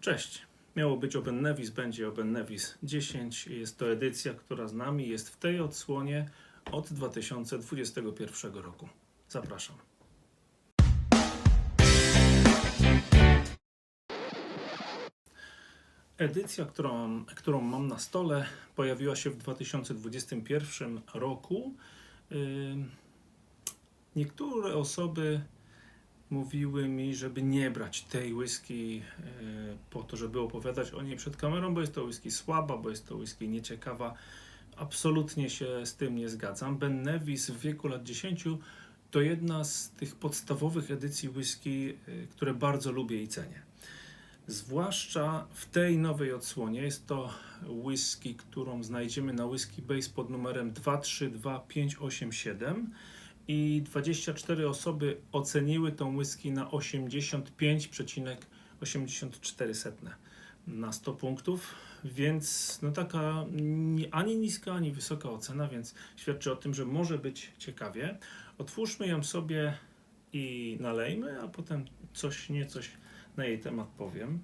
Cześć. Miało być Open Nevis, będzie Open Nevis 10. Jest to edycja, która z nami jest w tej odsłonie od 2021 roku. Zapraszam. Edycja, którą, którą mam na stole, pojawiła się w 2021 roku. Ym, Niektóre osoby mówiły mi, żeby nie brać tej whisky e, po to, żeby opowiadać o niej przed kamerą, bo jest to whisky słaba, bo jest to whisky nieciekawa. Absolutnie się z tym nie zgadzam. Ben Nevis w wieku lat 10 to jedna z tych podstawowych edycji whisky, e, które bardzo lubię i cenię. Zwłaszcza w tej nowej odsłonie jest to whisky, którą znajdziemy na whisky base pod numerem 232587 i 24 osoby oceniły tą whisky na 85,84 na 100 punktów, więc no taka ni- ani niska, ani wysoka ocena, więc świadczy o tym, że może być ciekawie. Otwórzmy ją sobie i nalejmy, a potem coś niecoś na jej temat powiem.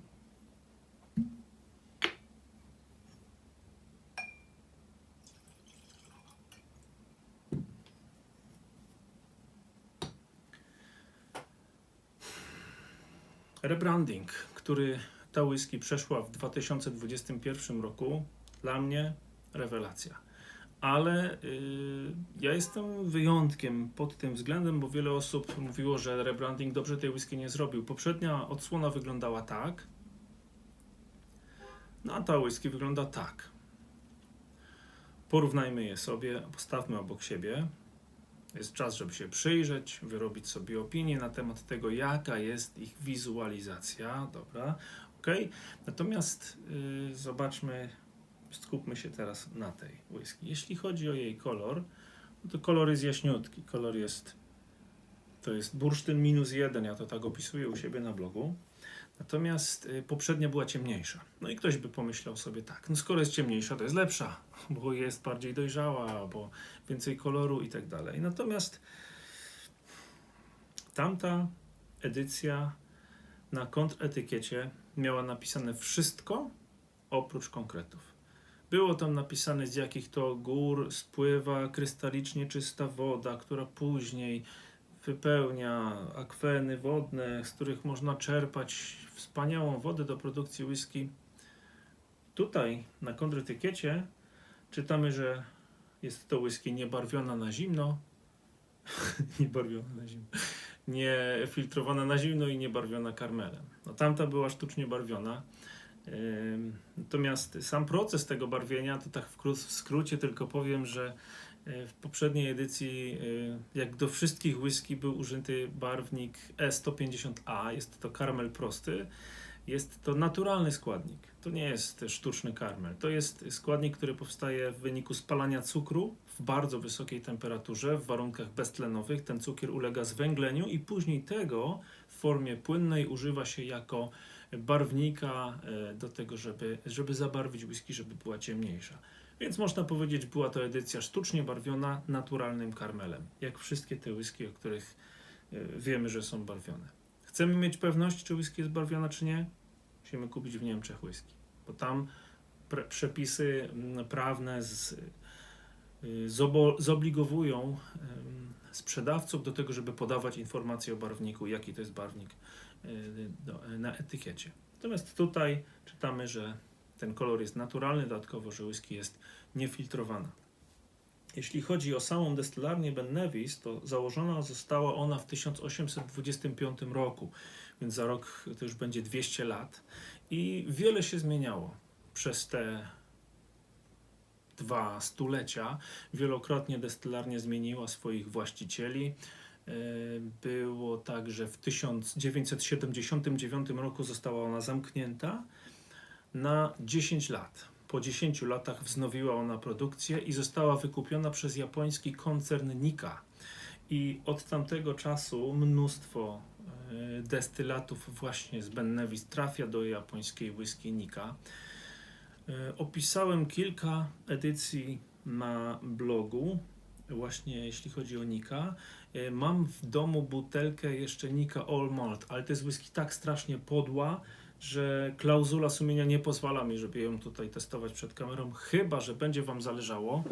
Rebranding, który ta whisky przeszła w 2021 roku, dla mnie rewelacja. Ale y, ja jestem wyjątkiem pod tym względem, bo wiele osób mówiło, że rebranding dobrze tej whisky nie zrobił. Poprzednia odsłona wyglądała tak, no a ta whisky wygląda tak. Porównajmy je sobie, postawmy obok siebie. Jest czas, żeby się przyjrzeć, wyrobić sobie opinię na temat tego, jaka jest ich wizualizacja. Dobra, ok. Natomiast y, zobaczmy, skupmy się teraz na tej whisky. Jeśli chodzi o jej kolor, no to kolor jest jaśniutki. Kolor jest, to jest bursztyn minus jeden, ja to tak opisuję u siebie na blogu. Natomiast y, poprzednia była ciemniejsza. No i ktoś by pomyślał sobie tak, no skoro jest ciemniejsza, to jest lepsza, bo jest bardziej dojrzała, bo więcej koloru i tak dalej. Natomiast tamta edycja na kontretykiecie miała napisane wszystko oprócz konkretów. Było tam napisane z jakich to gór spływa krystalicznie czysta woda, która później wypełnia akweny wodne, z których można czerpać wspaniałą wodę do produkcji whisky. Tutaj na kontretykiecie czytamy, że jest to whisky niebarwiona na zimno, niebarwiona na zimno, nie filtrowana na zimno i niebarwiona karmelem. No, tamta była sztucznie barwiona. Natomiast sam proces tego barwienia, to tak w kró- w skrócie tylko powiem, że w poprzedniej edycji, y, jak do wszystkich whisky, był użyty barwnik E150A. Jest to karmel prosty. Jest to naturalny składnik. To nie jest sztuczny karmel. To jest składnik, który powstaje w wyniku spalania cukru w bardzo wysokiej temperaturze, w warunkach beztlenowych. Ten cukier ulega zwęgleniu i później tego w formie płynnej używa się jako barwnika e, do tego, żeby, żeby zabarwić whisky, żeby była ciemniejsza. Więc można powiedzieć, była to edycja sztucznie barwiona naturalnym karmelem. Jak wszystkie te whisky, o których e, wiemy, że są barwione. Chcemy mieć pewność, czy whisky jest barwiona, czy nie? Musimy kupić w Niemczech whisky, bo tam przepisy prawne z, zobo- zobligowują sprzedawców do tego, żeby podawać informacje o barwniku, jaki to jest barwnik do, na etykiecie. Natomiast tutaj czytamy, że ten kolor jest naturalny, dodatkowo, że whisky jest niefiltrowana. Jeśli chodzi o samą destylarnię Ben Nevis, to założona została ona w 1825 roku, więc za rok to już będzie 200 lat. I wiele się zmieniało przez te dwa stulecia. Wielokrotnie destylarnia zmieniła swoich właścicieli. E, Było tak, że w 1979 roku została ona zamknięta na 10 lat. Po 10 latach wznowiła ona produkcję i została wykupiona przez japoński koncern Nika. I od tamtego czasu mnóstwo e, destylatów właśnie z Ben Nevis trafia do japońskiej whisky Nika. E, Opisałem kilka edycji na blogu. właśnie jeśli chodzi o Nika. E, Mam w domu butelkę jeszcze Nika All Malt, ale to jest whisky tak strasznie podła, że klauzula sumienia nie pozwala mi, żeby ją tutaj testować przed kamerą, chyba, że będzie Wam zależało,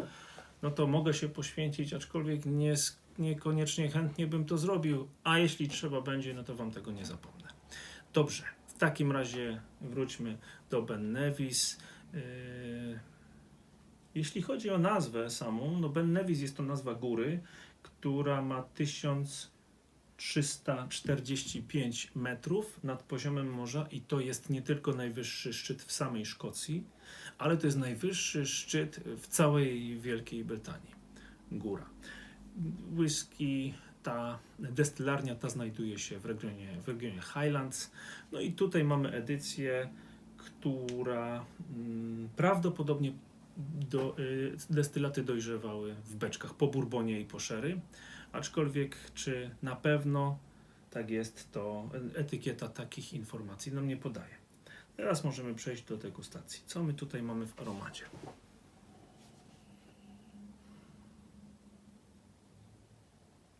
no to mogę się poświęcić, aczkolwiek nie, niekoniecznie chętnie bym to zrobił, a jeśli trzeba będzie, no to Wam tego nie zapomnę. Dobrze, w takim razie wróćmy do Ben Nevis. Yy, Jeśli chodzi o nazwę samą, no Ben Nevis jest to nazwa góry, która ma 1345 metrów nad poziomem morza i to jest nie tylko najwyższy szczyt w samej Szkocji, ale to jest najwyższy szczyt w całej Wielkiej Brytanii. Góra. Whisky, ta destylarnia ta znajduje się w regionie, w regionie Highlands. No i tutaj mamy edycję, która mm, prawdopodobnie do, y, destylaty dojrzewały w beczkach po bourbonie i po sherry. Aczkolwiek czy na pewno tak jest, to etykieta takich informacji nam nie podaje. Teraz możemy przejść do degustacji. Co my tutaj mamy w aromacie?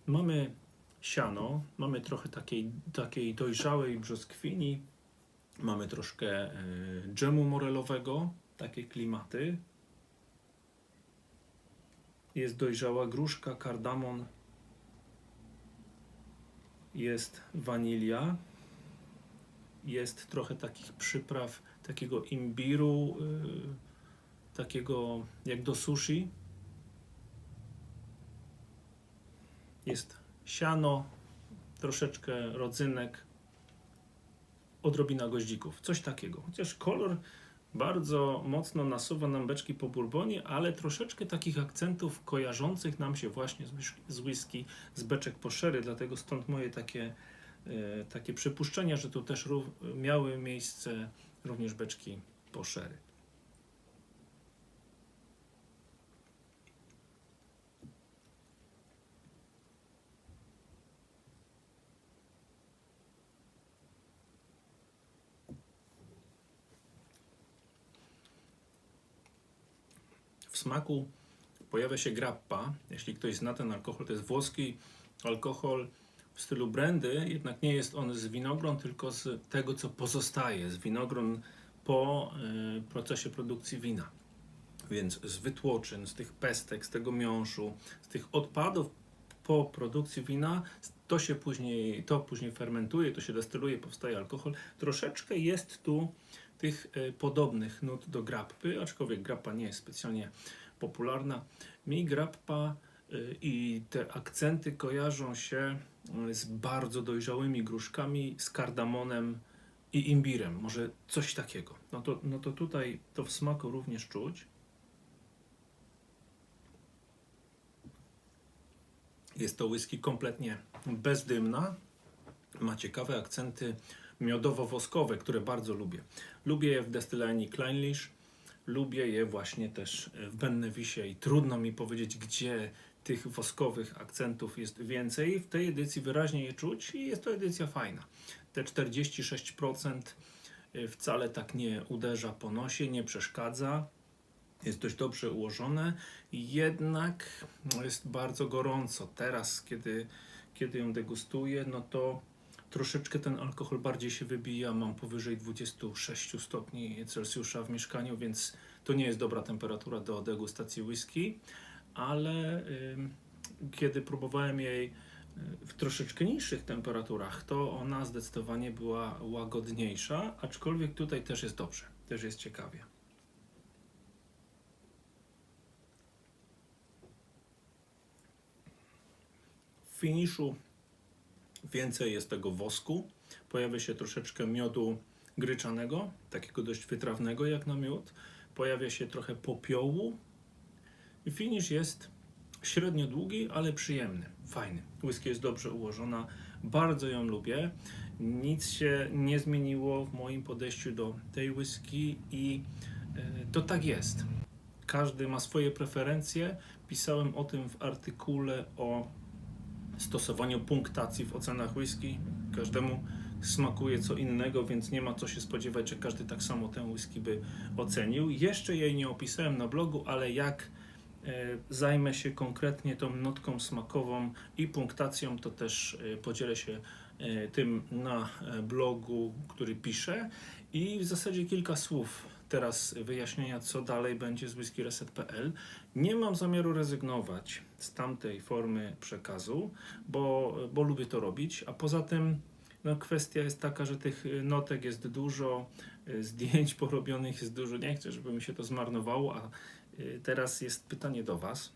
Mamy siano, mamy trochę takiej, takiej dojrzałej brzoskwini, mamy troszkę y, dżemu morelowego, takie klimaty. Jest dojrzała gruszka, kardamon, jest wanilia, jest trochę takich przypraw, takiego imbiru, y, takiego jak do sushi. Jest siano, troszeczkę rodzynek, odrobina goździków, coś takiego. Chociaż kolor bardzo mocno nasuwa nam beczki po bourbonie, ale troszeczkę takich akcentów kojarzących nam się właśnie z, whis- z whisky, z beczek po sherry, dlatego stąd moje takie, e, takie przypuszczenia, że tu też miały miejsce również beczki po sherry. Smaku pojawia się grappa. Jeśli ktoś zna ten alkohol, to jest włoski alkohol w stylu brandy, jednak nie jest on z winogron, tylko z tego, co pozostaje z winogron po y, procesie produkcji wina. Więc z wytłoczyn, z tych pestek, z tego miąższu, z tych odpadów po produkcji wina, to się później, to później fermentuje, to się destyluje, powstaje alkohol. Troszeczkę jest tu tych y, podobnych nut do grappy, aczkolwiek grappa nie jest specjalnie popularna. Mi grappa y, i te akcenty kojarzą się y, z bardzo dojrzałymi gruszkami, z kardamonem i imbirem. Może coś takiego. No to, no to tutaj to w smaku również czuć. Jest to whisky kompletnie bezdymna. Ma ciekawe akcenty miodowo-woskowe, które bardzo lubię. Lubię je w destylanii Kleinlish, lubię je właśnie też w Bennevisie i trudno mi powiedzieć, gdzie tych woskowych akcentów jest więcej. W tej edycji wyraźnie je czuć i jest to edycja fajna. Te 46% wcale tak nie uderza po nosie, nie przeszkadza. Jest dość dobrze ułożone, jednak jest bardzo gorąco. Teraz, kiedy, kiedy ją degustuję, no to troszeczkę ten alkohol bardziej się wybija. Mam powyżej 26 stopni Celsjusza w mieszkaniu, więc to nie jest dobra temperatura do degustacji whisky, ale kiedy próbowałem jej y, w troszeczkę niższych temperaturach, to ona zdecydowanie była łagodniejsza, aczkolwiek tutaj też jest dobrze, też jest ciekawie. W finiszu więcej jest tego wosku, pojawia się troszeczkę miodu gryczanego, takiego dość wytrawnego jak na miód, pojawia się trochę popiołu i finish jest średnio długi, ale przyjemny, fajny. Whisky jest dobrze ułożona, bardzo ją lubię. Nic się nie zmieniło w moim podejściu do tej whisky i e, to tak jest. Każdy ma swoje preferencje. Pisałem o tym w artykule o stosowaniu punktacji w ocenach whisky. Każdemu smakuje co innego, więc nie ma co się spodziewać, że każdy tak samo tę whisky by ocenił. Jeszcze jej nie opisałem na blogu, ale jak e, zajmę się konkretnie tą notką smakową i punktacją, to też e, podzielę się e, tym na blogu, który piszę i w zasadzie kilka słów teraz wyjaśnienia, co dalej będzie z whiskyreset.pl. Nie mam zamiaru rezygnować z tamtej formy przekazu, bo, bo lubię to robić, a poza tym no, kwestia jest taka, że tych notek jest dużo, y, zdjęć porobionych jest dużo. Nie chcę, żeby mi się to zmarnowało, a y, teraz jest pytanie do Was.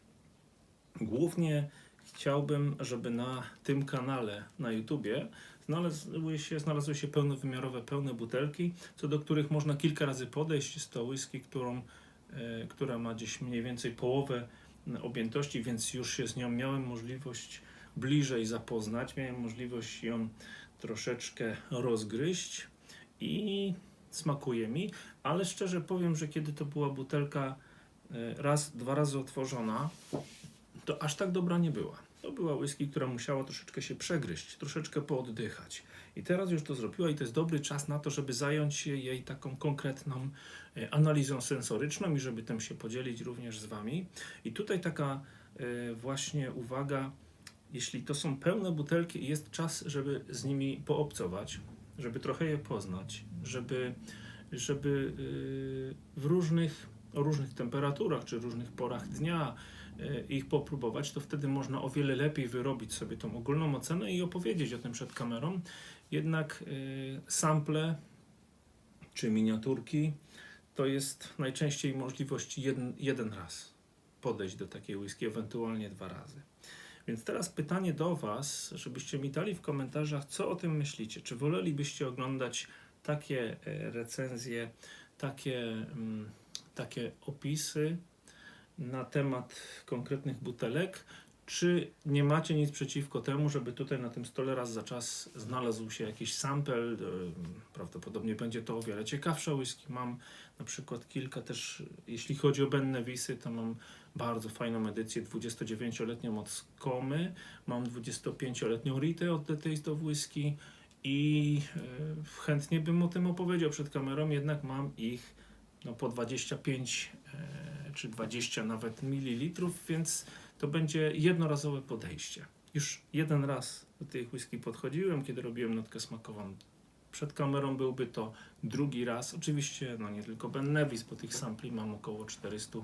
Głównie chciałbym, żeby na tym kanale na YouTubie znalazły się, znalazły się pełnowymiarowe, pełne butelki, co do których można kilka razy podejść. Jest to whisky, którą, e, która ma gdzieś mniej więcej połowę e, objętości, więc już się z nią miałem możliwość bliżej zapoznać. Miałem możliwość ją troszeczkę rozgryźć i smakuje mi, ale szczerze powiem, że kiedy to była butelka e, raz, dwa razy otworzona, to aż tak dobra nie była. To była whisky, która musiała troszeczkę się przegryźć, troszeczkę pooddychać. I teraz już to zrobiła i to jest dobry czas na to, żeby zająć się jej taką konkretną e, analizą sensoryczną i żeby tym się podzielić również z Wami. I tutaj taka e, właśnie uwaga, jeśli to są pełne butelki jest czas, żeby z nimi poobcować, żeby trochę je poznać, żeby, żeby y, w różnych, o różnych temperaturach czy różnych porach dnia ich popróbować, to wtedy można o wiele lepiej wyrobić sobie tą ogólną ocenę i opowiedzieć o tym przed kamerą. Jednak y, sample czy miniaturki to jest najczęściej możliwość jeden, jeden raz podejść do takiej whisky, ewentualnie dwa razy. Więc teraz pytanie do Was, żebyście mi dali w komentarzach, co o tym myślicie. Czy wolelibyście oglądać takie e, recenzje, takie, mm, takie opisy na temat konkretnych butelek, czy nie macie nic przeciwko temu, żeby tutaj na tym stole raz za czas znalazł się jakiś sample? e, Prawdopodobnie będzie to o wiele ciekawsza whisky. Mam na przykład kilka też, jeśli chodzi o Benne Wisy, to mam bardzo fajną edycję 29-letnią od Skomy, mam 25-letnią Ritę od The Taste of Whisky i e, chętnie bym o tym opowiedział przed kamerą, jednak mam ich no, po 25 e, czy 20 nawet mililitrów, więc to będzie jednorazowe podejście. Już jeden raz do tych whisky podchodziłem, kiedy robiłem notkę smakową. Przed kamerą byłby to drugi raz. Oczywiście, no nie tylko Ben Nevis, bo tych sampli mam około 400,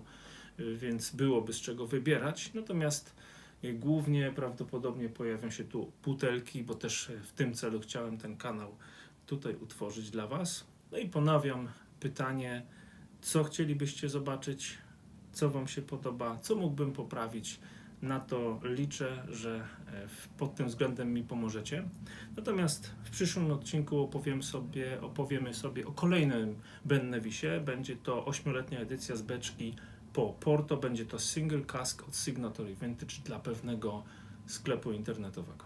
y, więc byłoby z czego wybierać. Natomiast y, głównie prawdopodobnie pojawią się tu butelki, bo też y, w tym celu chciałem ten kanał tutaj utworzyć dla Was. No i ponawiam pytanie, co chcielibyście zobaczyć, co Wam się podoba, co mógłbym poprawić. Na to liczę, że e, pod tym względem mi pomożecie. Natomiast w przyszłym odcinku opowiem sobie, opowiemy sobie o kolejnym Ben Nevisie. Będzie to ośmioletnia edycja z beczki po Porto. Będzie to single cask od Signatory Vintage dla pewnego sklepu internetowego.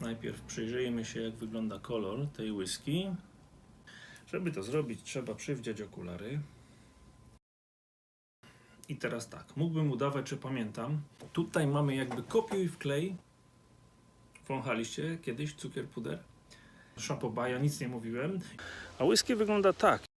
Najpierw przyjrzyjmy się, jak wygląda kolor tej whisky. Żeby to zrobić, trzeba przywdziać okulary. I teraz tak, mógłbym udawać, że pamiętam. Tutaj mamy jakby kopiuj wklej. Wąchaliście kiedyś cukier puder? Szapobaja, nic nie mówiłem. A whisky wygląda tak.